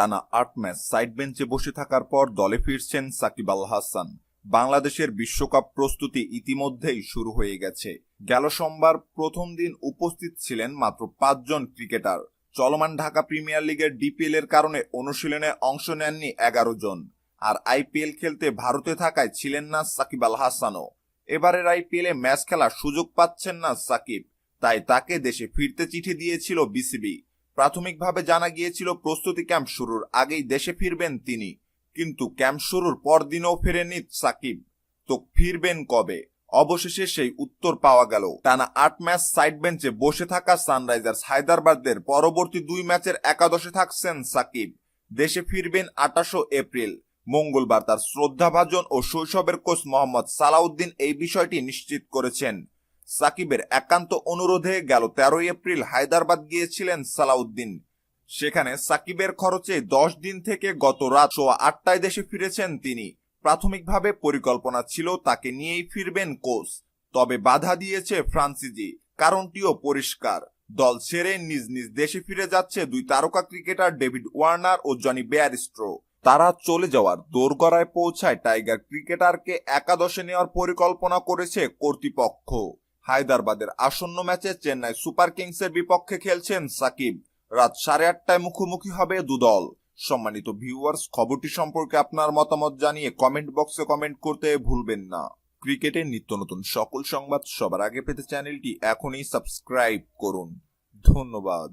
টানা আট match side বেঞ্চে বসে থাকার পর দলে ফিরছেন সাকিব আল হাসান। বাংলাদেশের বিশ্বকাপ প্রস্তুতি ইতিমধ্যেই শুরু হয়ে গেছে। গেল সোমবার প্রথম দিন উপস্থিত ছিলেন মাত্র পাঁচজন ক্রিকেটার। চলমান ঢাকা প্রিমিয়ার লিগের ডিপিএল এর কারণে অনুশীলনে অংশ নেননি এগারো জন। আর আইপিএল খেলতে ভারতে থাকায় ছিলেন না সাকিব আল হাসানও। এবারের আইপিএল ম্যাচ খেলার সুযোগ পাচ্ছেন না সাকিব। তাই তাকে দেশে ফিরতে চিঠি দিয়েছিল বিসিবি। প্রাথমিকভাবে জানা গিয়েছিল প্রস্তুতি ক্যাম্প শুরুর আগেই দেশে ফিরবেন তিনি। কিন্তু ক্যাম্প শুরুর পরদিনও ফেরেননি সাকিব। তো ফিরবেন কবে? অবশেষে সেই উত্তর পাওয়া গেল। টানা আট ম্যাচ সাইড বেঞ্চে বসে থাকা সানরাইজার্স হায়দ্রাবাদের পরবর্তী দুই ম্যাচের একাদশে থাকছেন সাকিব। দেশে ফিরবেন আটাশো এপ্রিল। মঙ্গলবার তার শ্রদ্ধাভাজন ও শৈশবের কোচ মোহাম্মদ সালাউদ্দিন এই বিষয়টি নিশ্চিত করেছেন। সাকিবের একান্ত অনুরোধে গেল তেরোই এপ্রিল হায়দ্রাবাদ গিয়েছিলেন সালাউদ্দিন। সেখানে সাকিবের খরচে দশ দিন থেকে গত রাত সোয়া আটটায় দেশে ফিরেছেন তিনি। প্রাথমিকভাবে পরিকল্পনা ছিল তাকে নিয়েই ফিরবেন কোচ। তবে বাধা দিয়েছে ফ্রান্সিজি। কারণটিও পরিষ্কার। দল ছেড়ে নিজ নিজ দেশে ফিরে যাচ্ছে দুই তারকা ক্রিকেটার ডেভিড ওয়ার্নার ও জনি বেয়ারিস্ট্রো। তারা চলে যাওয়ার দোরগড়ায় পৌঁছায় টাইগার ক্রিকেটারকে একাদশে নেওয়ার পরিকল্পনা করেছে কর্তৃপক্ষ। হায়দ্রাবাদের আসন্ন ম্যাচে চেন্নাই সুপার কিংসের বিপক্ষে খেলছেন সাকিব। রাত সাড়ে আটটায় মুখোমুখি হবে দুদল। সম্মানিত ভিউয়ার্স, খবরটি সম্পর্কে আপনার মতামত জানিয়ে কমেন্ট বক্সে কমেন্ট করতে ভুলবেন না। ক্রিকেটের নিত্য নতুন সকল সংবাদ সবার আগে পেতে চ্যানেলটি এখনই সাবস্ক্রাইব করুন। ধন্যবাদ।